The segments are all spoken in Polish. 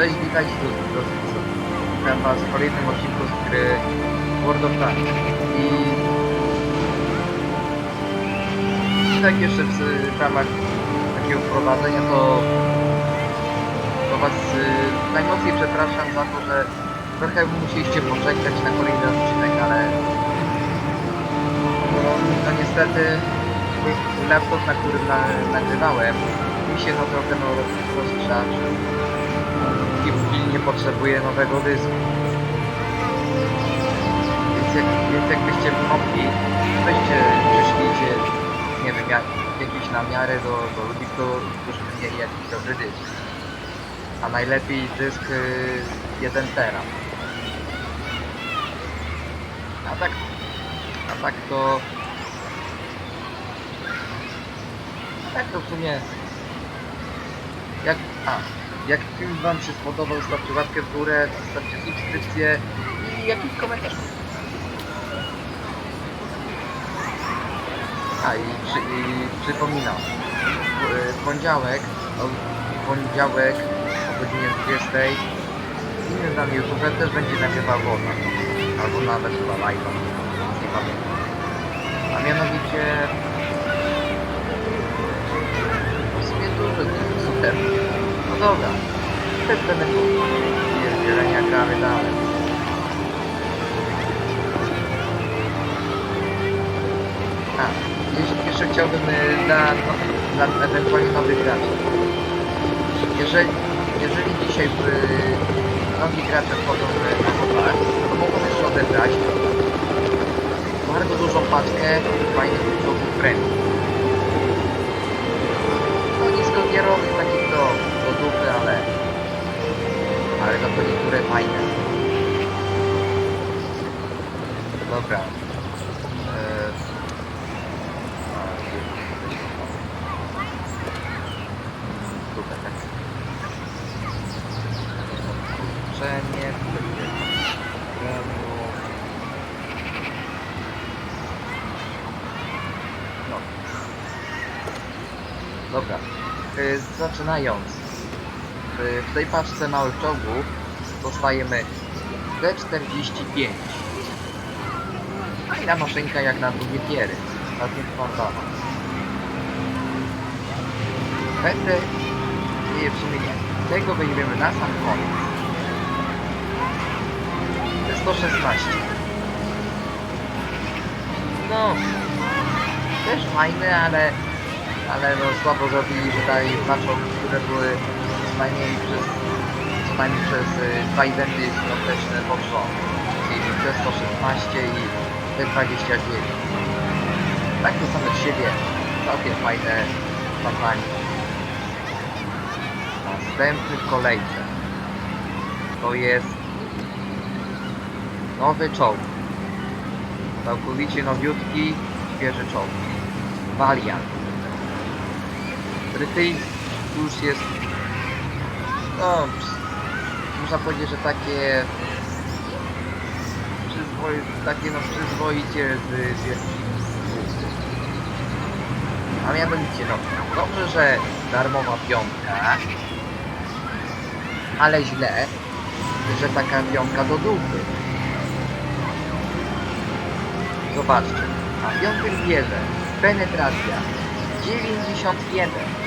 Cześć, witajcie tu, tu. Witam was w kolejnym odcinku z gry World of Tanks. I... Tak jeszcze w, ramach takiego wprowadzenia to... To was y, najmocniej przepraszam za to, że trochę musieliście poczekać na kolejny odcinek, ale... No, no niestety laptop, na którym na, nagrywałem, mi się no trochę no, rozgrzaczył i pilnie potrzebuje nowego dysku. Więc, jak, jakbyście mogli, weźcie, przyszlijcie, nie wiem, jak, jakieś namiary do, do ludzi, którzy mieli jakiś dobry dysk. A najlepiej dysk y, 1 tera. A tak, a tak to... Tak to w sumie... Jak... A, jak film wam się spodobał, zostawcie łapkę w górę, zostawcie subskrypcję i jakiś komentarz. A i, przy, i przypominam, w, poniedziałek, w poniedziałek o godzinie 20 inny tam youtuber też będzie nagrywał woda. Albo nawet chyba live'a, nie pamiętam. A mianowicie w sumie dużo super. Dobra. Też będę pierdzielenia gramy dalej. A, jeszcze, chciałbym y, dla, no, dla ewentualnie nowych graczy. Jeżeli, jeżeli dzisiaj y, nowi gracze wchodzą w- na chłopak, to mogą jeszcze odebrać bardzo dużą paczkę fajnych czołgów premium. Ale za to niektóre fajne. Dobra. No. Dobra. Eee, zaczynając. W- W tej paczce małych czołgów dostajemy D45. Fajna maszynka jak na drugie tiery. Całkiem wątana. Będę... Nie, w sumie nie. Tego weźmiemy na sam koniec. D116. No... Też fajne, ale... Ale no słabo zrobili, że dali dwa które były najmniej przez co najmniej przez y, dwa eventy świąteczne pod rząd, czyli T116 i T29. Tak to same z siebie, całkiem fajne kampanie. Następny w kolejce to jest nowy czołg. Całkowicie nowiutki, świeży czołg. Valiant. Który już jest no, można powiedzieć, że takie przyzwoi, takie no przyzwoicie z, z A mianowicie, no, dobrze, że darmowa piątka, ale źle, że taka piątka do dupy. Zobaczcie, na piątym bierze penetracja 91.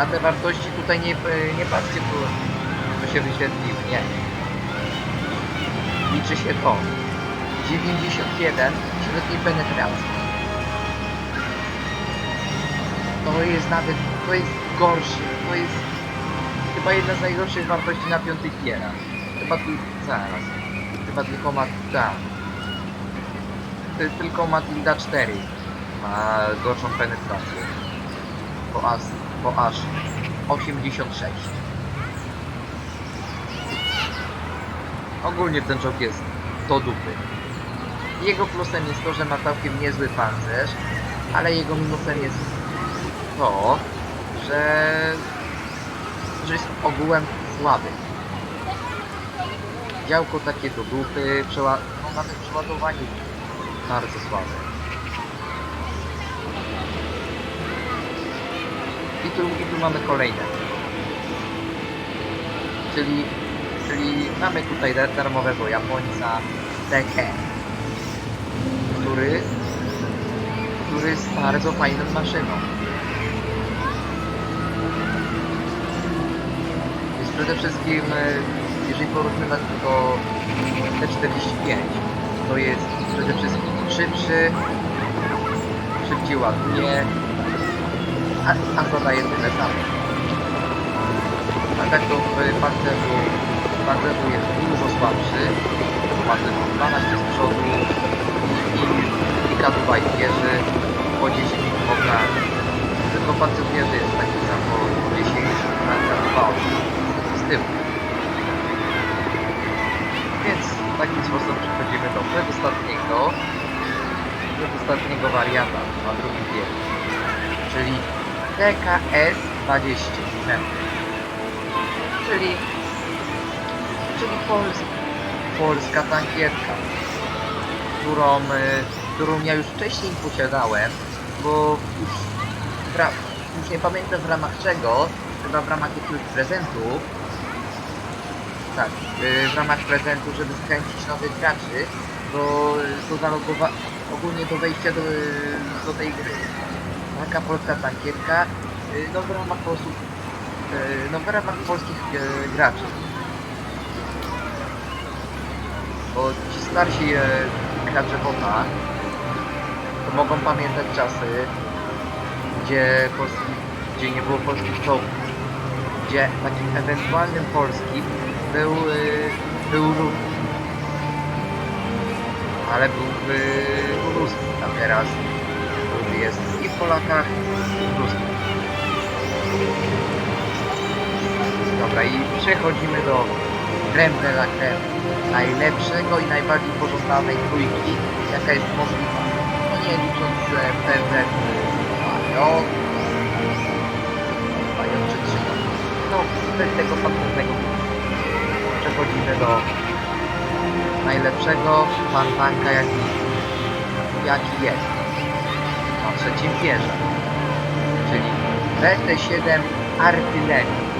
Na te wartości tutaj nie, nie patrzcie, tu, co się wyświetliły, nie. Liczy się to. 91 średniej penetracji. To jest nawet, to jest gorszy, to jest chyba jedna z najgorszych wartości na piątych tierach. Chyba tu, zaraz, chyba tylko ma. Ty- Tylko Matilda 4 ma gorszą penetrację. Bo aż, bo aż 86. Ogólnie ten czołg jest do dupy. Jego plusem jest to, że ma całkiem niezły pancerz, ale jego minusem jest to, że, że jest ogółem słaby. Działko takie do dupy, przeła no nawet przeładowanie bardzo słabe. I tu, i tu mamy kolejne. Czyli, czyli mamy tutaj dar- darmowego Japońca Teke, który, który jest bardzo fajną maszyną. Jest przede wszystkim, e, jeżeli porównywać do T45, to jest przede wszystkim szybszy, szybciej ładuje, a, a zadaje tyle samo. A tak to w pancerzu, w pancerzu jest dużo słabszy, pancerzu 12 z przodu i, i, i wieży po 10 oka. Tylko pancerz wieży jest taki sam po 10 na kadłuba z tyłu. Więc w taki sposób przechodzimy do przedostatniego, przedostatniego warianta na drugim biegu, czyli TKS 20 mm. Czyli, czyli Pols polska tankietka, którą, którą ja już wcześniej posiadałem, bo już, w ra- już nie pamiętam w ramach czego, chyba w ramach jakiegoś prezentu, tak, y, w ramach prezentu, żeby skręcić nowych graczy, do, do zalogowa- ogólnie do wejścia do, do tej gry. Taka polska tankietka, y, no w ramach osób, y, no w ramach polskich y, graczy. Bo ci starsi gracze WOTA, to mogą pamiętać czasy, gdzie, polski, gdzie nie było polskich czołgów gdzie takim ewentualnym polskim był, był ruski. Ale był y, ruski, a teraz Polakach. Dobra, i przechodzimy do creme de la creme. Najlepszego i najbardziej pożądanej trójki, jaka jest możliwa. No nie licząc PZ Panion, Panion czy Trzynon. No, bez tego pamiętnego przechodzimy do najlepszego pantanka jaki, jaki jest na trzecim wieża czyli BT-7 artylerii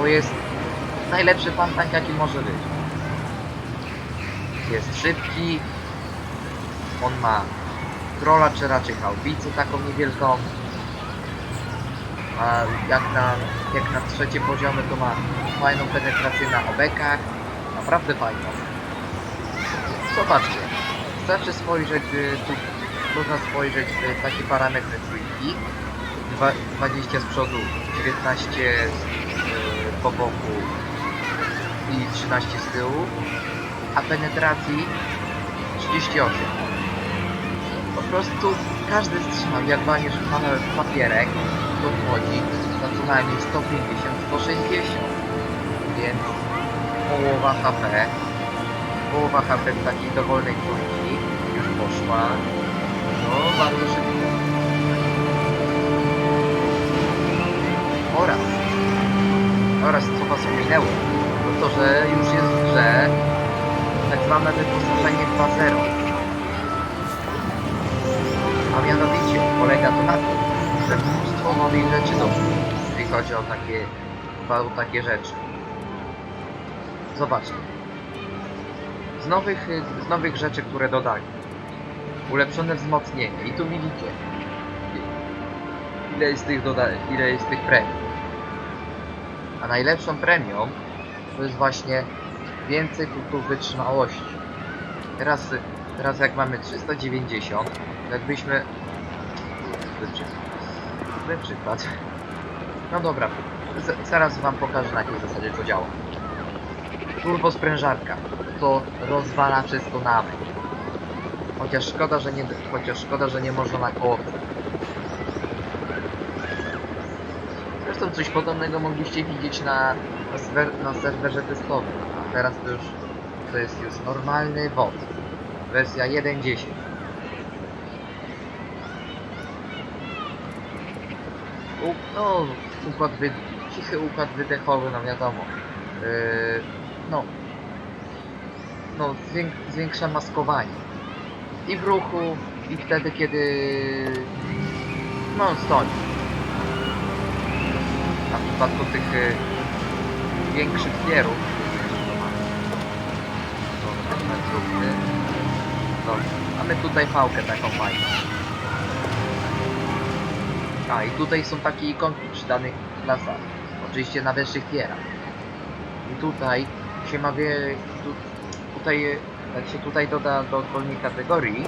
to jest najlepszy pantank jaki może być. Jest szybki. On ma trolla czy raczej hałbicę taką niewielką. A jak na, jak na trzecie poziomy to ma fajną penetrację na obekach, naprawdę fajną. Zobaczcie, wystarczy spojrzeć, y, tu można spojrzeć w takie parametry trójki, Dwa- 20 z przodu, 19 z, y, po boku i 13 z tyłu, a penetracji 38. Po prostu każdy strzał, jak walniesz w papierek, podchodzi na co najmniej 150-160 więc połowa HP połowa HP w takiej dowolnej trójki poszła no bardzo szybko oraz oraz co was ominęło to to, że już jest w grze tak zwane wyposażenie 2.0 a mianowicie polega to na tym, że mnóstwo nowych rzeczy doszło, jeśli chodzi o takie, o takie rzeczy. Zobaczcie. Z nowych, z nowych rzeczy, które dodali. Ulepszone wzmocnienie. I tu widzicie, ile jest tych, ile jest tych premii. A najlepszą premią to jest właśnie więcej punktów wytrzymałości. Teraz, teraz jak mamy 390, to jakbyśmy przykład. No dobra, z zaraz wam pokażę na jakiej zasadzie to działa. Turbo sprężarka. To rozwala wszystko nawet. Chociaż szkoda, że nie, chociaż szkoda, że nie można na kołowce. Zresztą coś podobnego mogliście widzieć na, na, swer- na serwerze testowym. A teraz to już to jest już normalny WOD. Wersja 1.10. U, no, układ wy... cichy układ wydechowy, no wiadomo. Yy, no, no zwięk... zwiększa maskowanie. I w ruchu, i wtedy, kiedy No, stoi. A w przypadku tych y, większych tirów, to. Dobra, mamy tutaj pałkę taką fajną. A i tutaj są takie ikonki przy danych klasach. Oczywiście na wyższych tierach. I tutaj się ma wie... Tu, tutaj, jak się tutaj doda do odpowiedniej kategorii,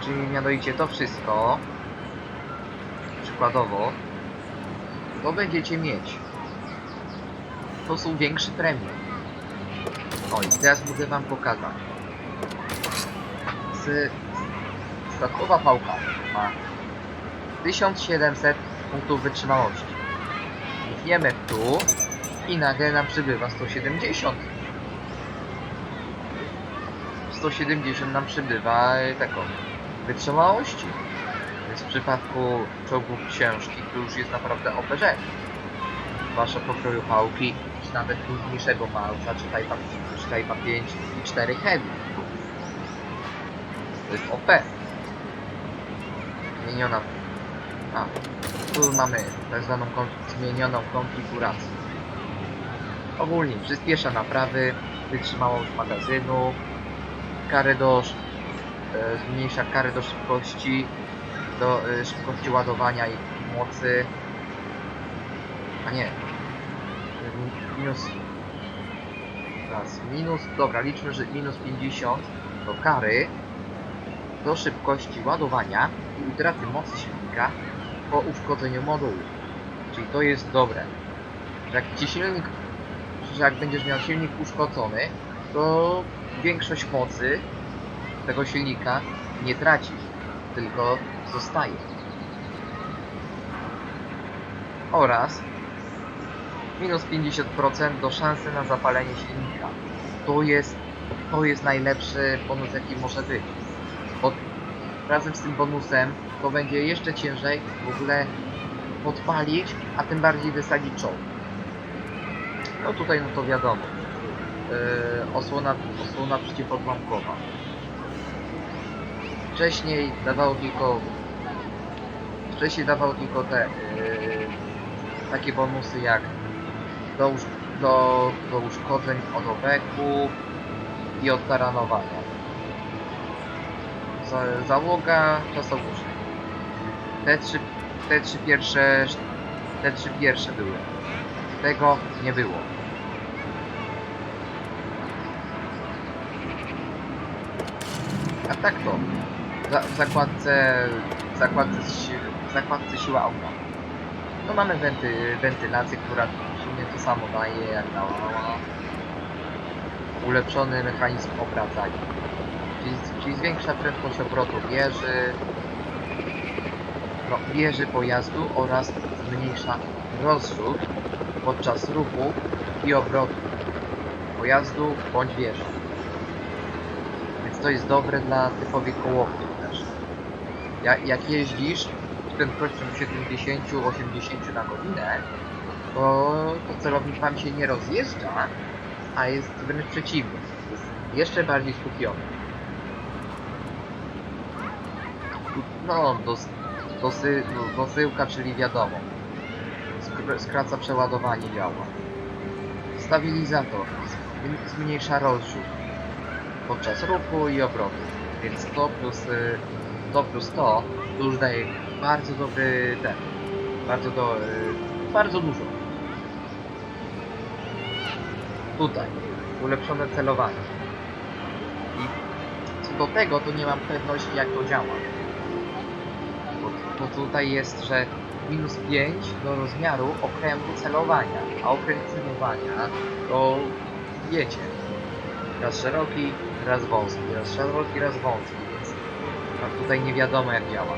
czyli mianowicie to wszystko, przykładowo, to będziecie mieć. To są większe premie. O i teraz mogę wam pokazać. Z... Statkowa pałka ma 1700 punktów wytrzymałości. Klikniemy tu i nagle nam przybywa 170. 170 nam przybywa taką wytrzymałości. Więc w przypadku czołgów ciężkich to już jest naprawdę OP rzecz. Zwłaszcza pokroju pałki, czy nawet trudniejszego malca, czy Type, czy type 5 i 4 Heavy. To jest OP. Zmieniona. A, tu mamy tak zwaną zmienioną konfigurację. Ogólnie przyspiesza naprawy, wytrzymałość magazynu, karę do e, zmniejsza karę do szybkości, do e, szybkości ładowania i mocy. A nie. Minus. Raz. Minus. Dobra, liczmy, że minus 50 do kary do szybkości ładowania i utraty mocy silnika po uszkodzeniu modułu. Czyli to jest dobre. Że jak ci silnik, że jak będziesz miał silnik uszkodzony, to większość mocy tego silnika nie tracisz, tylko zostaje. Oraz minus 50% do szansy na zapalenie silnika. To jest, to jest najlepszy bonus jaki może być. Bo razem z tym bonusem to będzie jeszcze ciężej w ogóle podpalić, a tym bardziej wysadzić czołg. No tutaj no to wiadomo. Yy, osłona, osłona przeciwodłamkowa. Wcześniej dawało tylko wcześniej dawał tylko te yy, takie bonusy jak do, do, do uszkodzeń od obeku i od taranowania. Za, załoga czasobuszy. Te trzy, te trzy pierwsze te trzy pierwsze były. Tego nie było. A tak to. Za, w zakładce w zakładce, w zakładce siła auta. No mamy wenty, wentylację, która w sumie to samo daje jak dała. Ulepszony mechanizm obracania. Czyli, czyli zwiększa prędkość obrotu wieży, no, wieży pojazdu oraz zmniejsza rozrzut podczas ruchu i obrotu pojazdu bądź wieży. To jest dobre dla typowych kołowców też. Jak, jak jeździsz z prędkością 70-80 na godzinę, to, to celownik wam się nie rozjeżdża, a jest wręcz przeciwnie. Jest jeszcze bardziej skupiony. No, dos, dosy, no, dosyłka, czyli wiadomo. Skr skraca przeładowanie działa. Stabilizator zm- zmniejsza rozrzut podczas ruchu i obrotu. Więc to plus, y, to plus to, to już daje bardzo dobry ten. Bardzo do, y, bardzo dużo. Tutaj ulepszone celowanie. I co do tego, to nie mam pewności jak to działa. Bo, bo tutaj jest, że minus 5 do rozmiaru okręgu celowania, a okręg celowania to wiecie, raz szeroki, raz wąski, raz szeroki, raz wąski, więc tutaj nie wiadomo jak działa.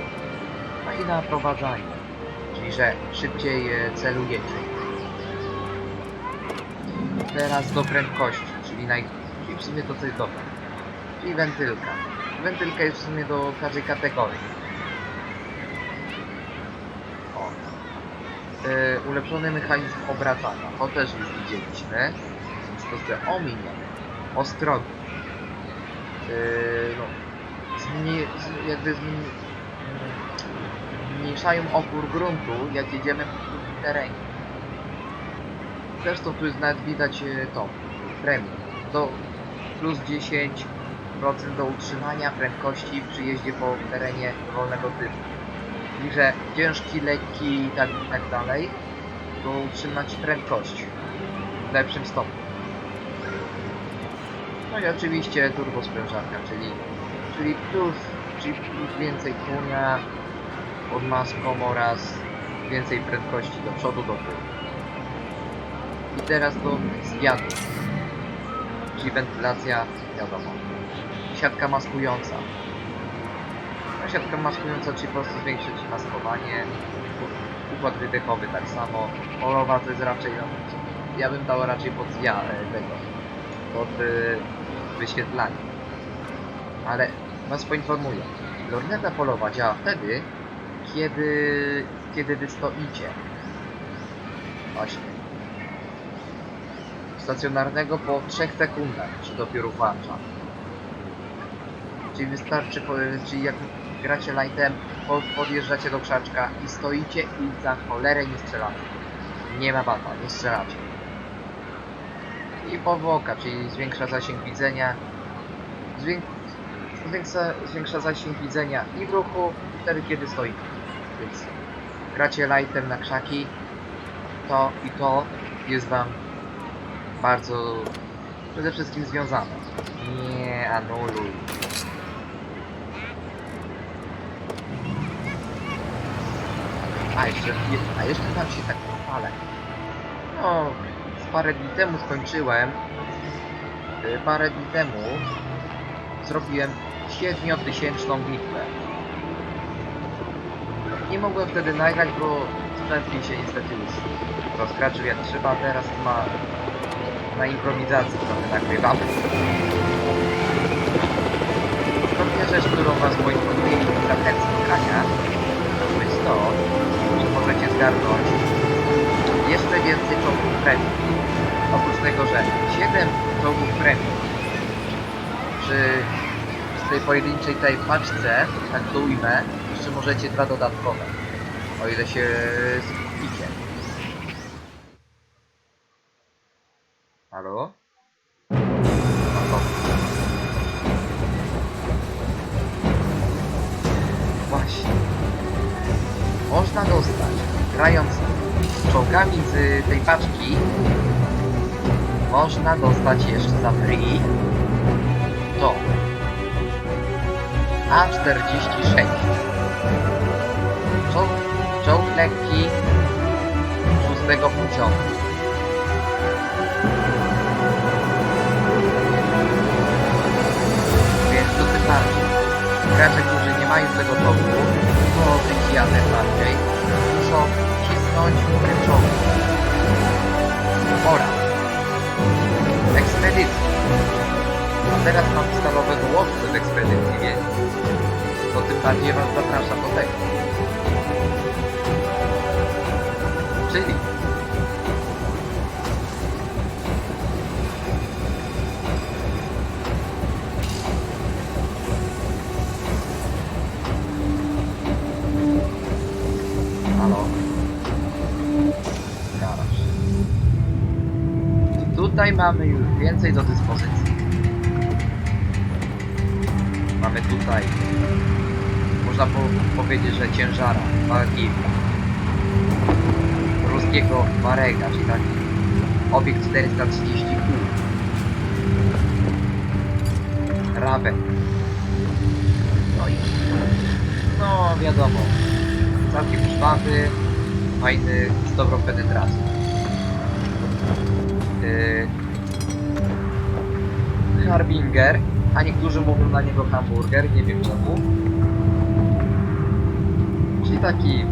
No i naprowadzanie, czyli że szybciej e, celujecie. Teraz do prędkości, czyli, naj... czyli w sumie to co jest dobre. Czyli wentylka. Wentylka jest w sumie do każdej kategorii. O. Yy, ulepszony mechanizm obracania. To też już widzieliśmy. Więc to sobie ominiemy. Ostrogi. Yy, no. Zmieni... z- jakby zmieni... mm, zmniejszają opór gruntu, jak jedziemy po trudnym terenie. Zresztą tu jest nawet widać e, to, premium. Do plus 10% do utrzymania prędkości przy jeździe po terenie wolnego typu. Czyli, że ciężki, lekki i tak, i tak dalej, to utrzymać prędkość w lepszym stopniu. No i oczywiście turbo sprężarka, czyli, czyli plus, czyli plus więcej konia pod maską oraz więcej prędkości do przodu, do tyłu. I teraz do zwiadu, czyli wentylacja, wiadomo, siatka maskująca. No, siatka maskująca, czyli po prostu zwiększyć maskowanie, układ wydechowy tak samo, polowa to jest raczej, no, ja bym dał raczej pod zja e, tego, pod y, wyświetlanie. Ale was poinformuję, lorneta polowa działa wtedy, kiedy, kiedy wy stoicie. Właśnie. Stacjonarnego po 3 sekundach się dopiero włącza. Czyli wystarczy, czyli jak gracie lightem, po- podjeżdżacie do krzaczka i stoicie i za cholerę nie strzelacie. Nie ma bata, nie strzelacie. I powłoka, czyli zwiększa zasięg widzenia. Zwięk zwiększa, zwiększa zasięg widzenia i w ruchu, i wtedy kiedy stoicie. Więc gracie lightem na krzaki, to i to jest wam bardzo przede wszystkim związane. Nie anuluj. A jeszcze, a jeszcze tam się tak pochwalę. No, parę dni temu skończyłem. y, Parę dni temu zrobiłem 7000 bitwę. Nie mogłem wtedy nagrać, bo sprzęt mi się niestety już rozkraczył jak trzeba, teraz ma na improwizacji trochę nagrywam. Ostatnia rzecz, którą was poinformuję i zachęcę do grania, to jest to, że możecie zgarnąć jeszcze więcej czołgów premium. Oprócz tego, że 7 czołgów premium przy z tej pojedynczej tej paczce, tak to ujmę, jeszcze możecie dwa dodatkowe. O ile się skupicie. Halo? Właśnie. Można dostać, grając z czołgami z tej paczki, można dostać jeszcze za free to A46 czołg, czołg lekki szóstego poziomu. Więc to tym bardziej. Gracze, którzy nie mają tego czołgu to tym bardziej. Muszą cisnąć ten czołg. Oraz ekspedycji a teraz mam stalowe łowcy w ekspedycji, więc to tym bardziej was zapraszam do tego. Czyli Mamy już więcej do dyspozycji. Mamy tutaj, można po powiedzieć, że ciężara, wagi ruskiego Marega, czyli taki obiekt 430 kół. Raven. No i, no wiadomo, całkiem żwawy, fajny, z dobrą penetracją. Harbinger, a niektórzy mówią na niego hamburger, nie wiem czemu. Czyli taki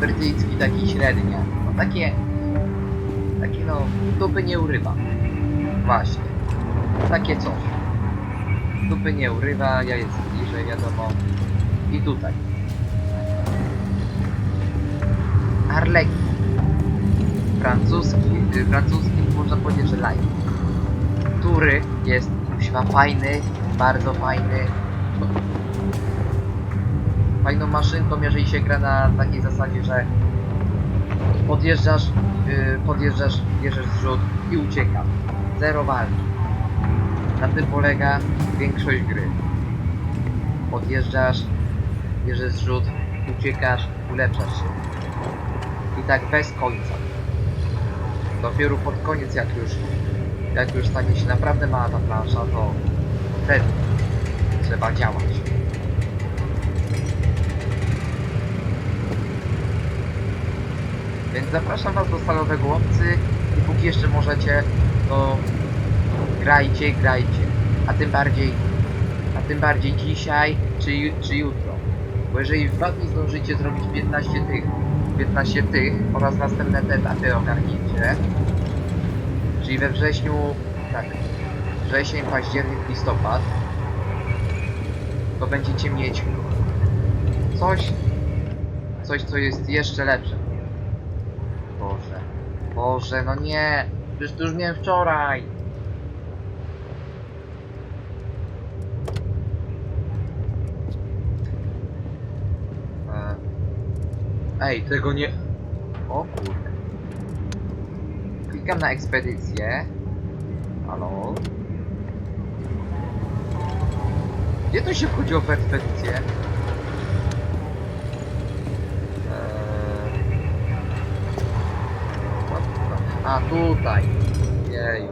brytyjski, taki średnia. No takie, takie no, dupy nie urywa. Właśnie. Takie coś. Dupy nie urywa, ja jest bliżej, wiadomo. I tutaj. Arleki. Francuski, y, francuski można powiedzieć, że light który jest kuźwa fajny, bardzo fajny. fajną maszynką, jeżeli się gra na takiej zasadzie, że podjeżdżasz, yy, podjeżdżasz, bierzesz zrzut i uciekasz. Zero walki. Na tym polega większość gry. Podjeżdżasz, bierzesz zrzut, uciekasz, ulepszasz się. I tak bez końca. Dopiero pod koniec, jak już, jak już stanie się naprawdę mała ta plansza, to wtedy trzeba działać. Więc zapraszam Was do stalowego łowcy i póki jeszcze możecie, to grajcie, grajcie. A tym bardziej, a tym bardziej dzisiaj czy, czy jutro. Bo jeżeli w dni zdążycie zrobić 15 tych, 15 tych oraz następne te etapy ogarnięcie, czyli we wrześniu, tak, wrzesień, październik, listopad, to będziecie mieć coś, coś co jest jeszcze lepsze. Boże, Boże, no nie, przecież to już miałem wczoraj. E, Ej, tego nie... O kurde. Klikam na ekspedycję. Halo? Gdzie to się wchodziło w ekspedycję? Eee... A, tutaj. Jej.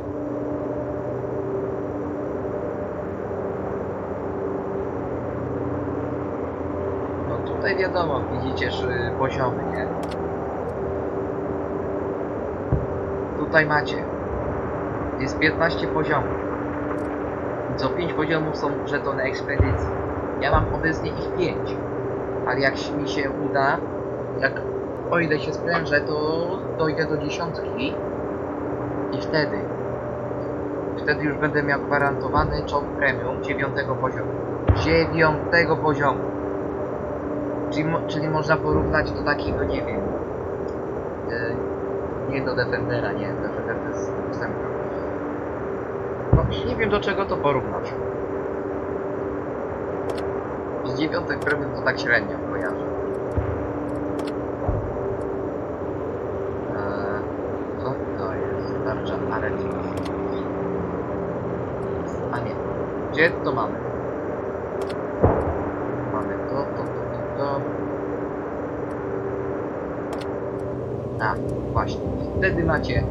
No tutaj wiadomo, widzicie że poziomy, nie? Tutaj macie. Jest 15 poziomów. Co 5 poziomów są żetony ekspedycji. Ja mam obecnie ich 5. Ale jak mi się uda, jak o ile się sprężę, to dojdę do dziesiątki. I wtedy, wtedy już będę miał gwarantowany czołg premium 9 poziomu. 9 poziomu. Czyli, czyli można porównać do takiego, nie wiem, nie do Defendera, nie, Defender to jest ósemka. No, nie wiem do czego to porównać. Z dziewiątek premium to tak średnio kojarzę. Eee, co to jest? Tarcza Aretis. A nie. Gdzie to? Mamy to, to, to, to, to. A, właśnie. Wtedy macie,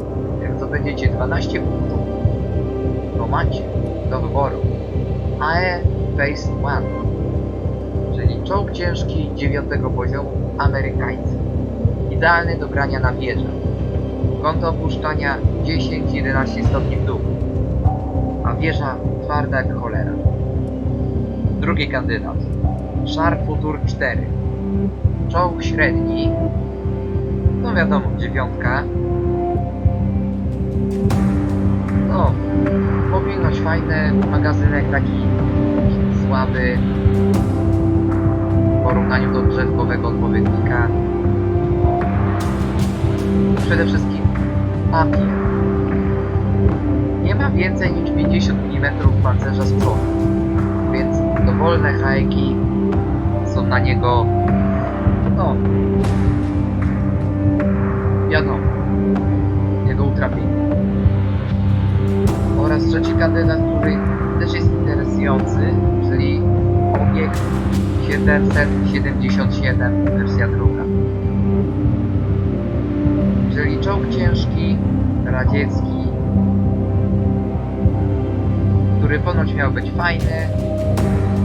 jak zdobędziecie 12 punktów, to macie do wyboru AE Phase 1, czyli czołg ciężki 9 poziomu amerykański. Idealny do grania na wieżę. Kąt opuszczania 10-11 stopni w dół, a wieża twarda jak cholera. Drugi kandydat. Sharp Futur 4. Czołg średni. Wiadomo, dziewiątka. No, mobilność fajne, magazynek taki słaby w porównaniu do drzewkowego odpowiednika. Przede wszystkim papier. Nie ma więcej niż 50 mm pancerza z przodu, więc dowolne hajki są na niego, no, wiadomo, jego utrapienie. Oraz trzeci kandydat, który też jest interesujący, czyli obiekt 777 wersja druga. Czyli czołg ciężki, radziecki, który ponoć miał być fajny,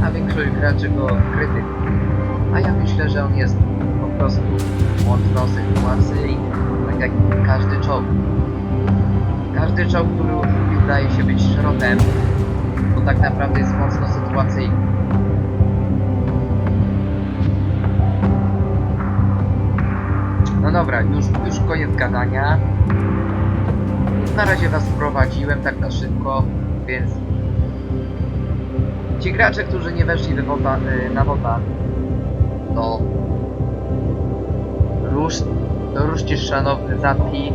a większość graczy go krytykuje. A ja myślę, że on jest po prostu sytuacyjny, tak jak każdy czołg. Każdy czołg, który wydaje się być szrotem, to tak naprawdę jest mocno sytuacyjny. No dobra, już, już koniec gadania. Na razie was wprowadziłem tak na szybko, więc ci gracze, którzy nie weszli y, na wota, to rusz, to ruszcie szanowny zapki,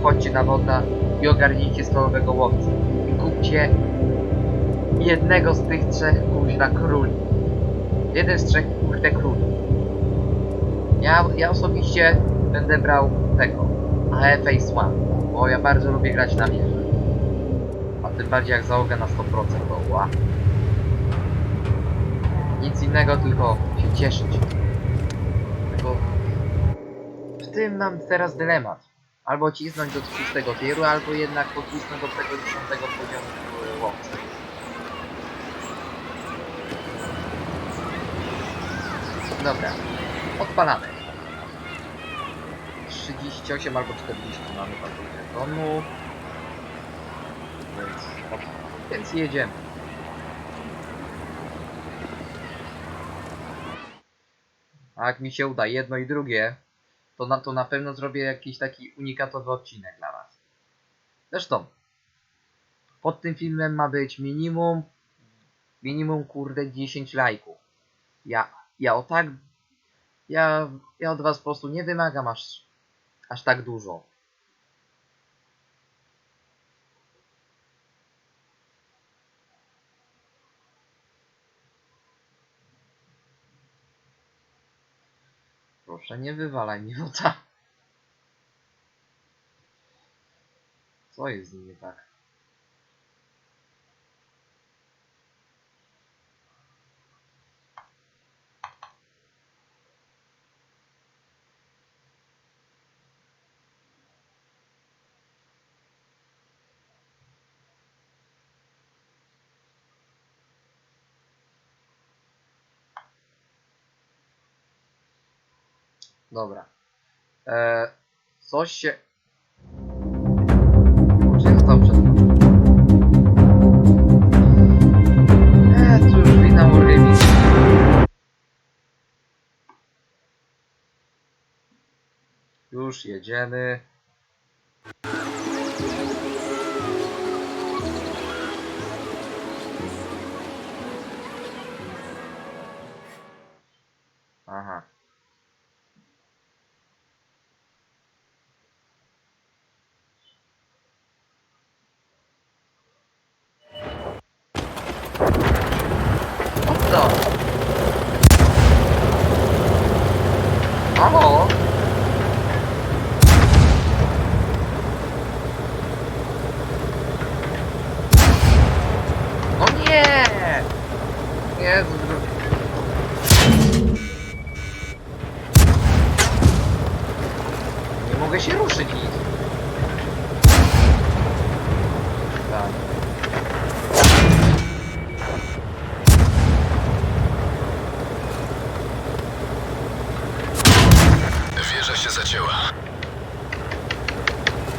wchodźcie na wota i ogarnijcie stołowego łowcę. I kupcie jednego z tych trzech kuźna króli. Jeden z trzech, kur- Bite Król. Ja, ja osobiście będę brał tego, AE Phase One, bo ja bardzo lubię grać na mierze. A tym bardziej jak załogę na 100% koła. Nic innego, tylko się cieszyć. Tym mam teraz dylemat. Albo cisnąć do 30 tieru, albo jednak pocisnąć do tego 10 poziomu łowcy. Dobra, odpalamy. 38 albo 40 mamy tam tonu. Więc, więc jedziemy. A jak mi się uda jedno i drugie, to na, to na pewno zrobię jakiś taki unikatowy odcinek dla Was. Zresztą, pod tym filmem ma być minimum, minimum kurde 10 lajków. Ja, ja o tak, ja, ja od Was po prostu nie wymagam aż, aż tak dużo. Proszę, nie wywalaj mi wota. Co jest z nim nie tak? Dobra. Eee, coś się... Kurczę, tam przed... Wargaming. Już jedziemy.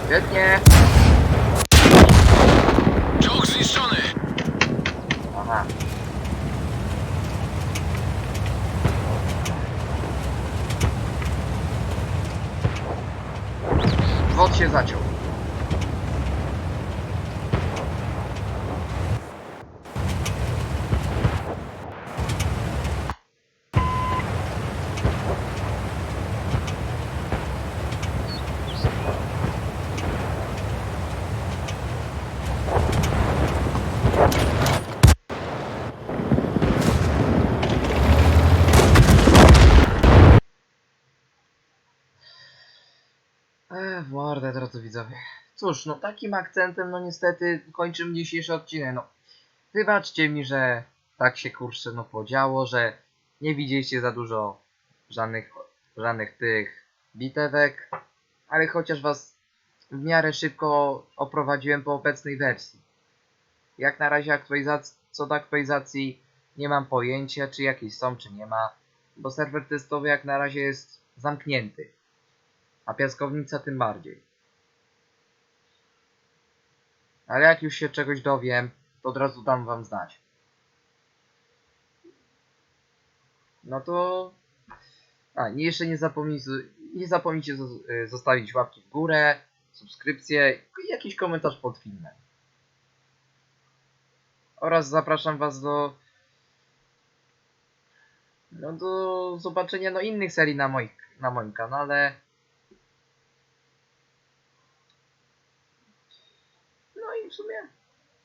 Świetnie. Czołg zniszczony! Aha. Wod się zaciął. Eee, w mordę, drodzy widzowie. Cóż, no takim akcentem, no niestety kończymy dzisiejszy odcinek. No, wybaczcie mi, że tak się kurczę, no podziało, że nie widzieliście za dużo żadnych, żadnych tych bitewek, ale chociaż was w miarę szybko oprowadziłem po obecnej wersji. Jak na razie co do aktualizacji nie mam pojęcia, czy jakieś są, czy nie ma, bo serwer testowy jak na razie jest zamknięty a piaskownica tym bardziej. Ale jak już się czegoś dowiem, to od razu dam wam znać. No to... A, jeszcze nie zapomnijcie, nie zapomnijcie y, zostawić łapki w górę, subskrypcję i jakiś komentarz pod filmem. Oraz zapraszam was do... No do zobaczenia no innych serii na, moich, na moim kanale. No i w sumie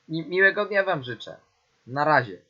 mi- miłego dnia Wam życzę. Na razie.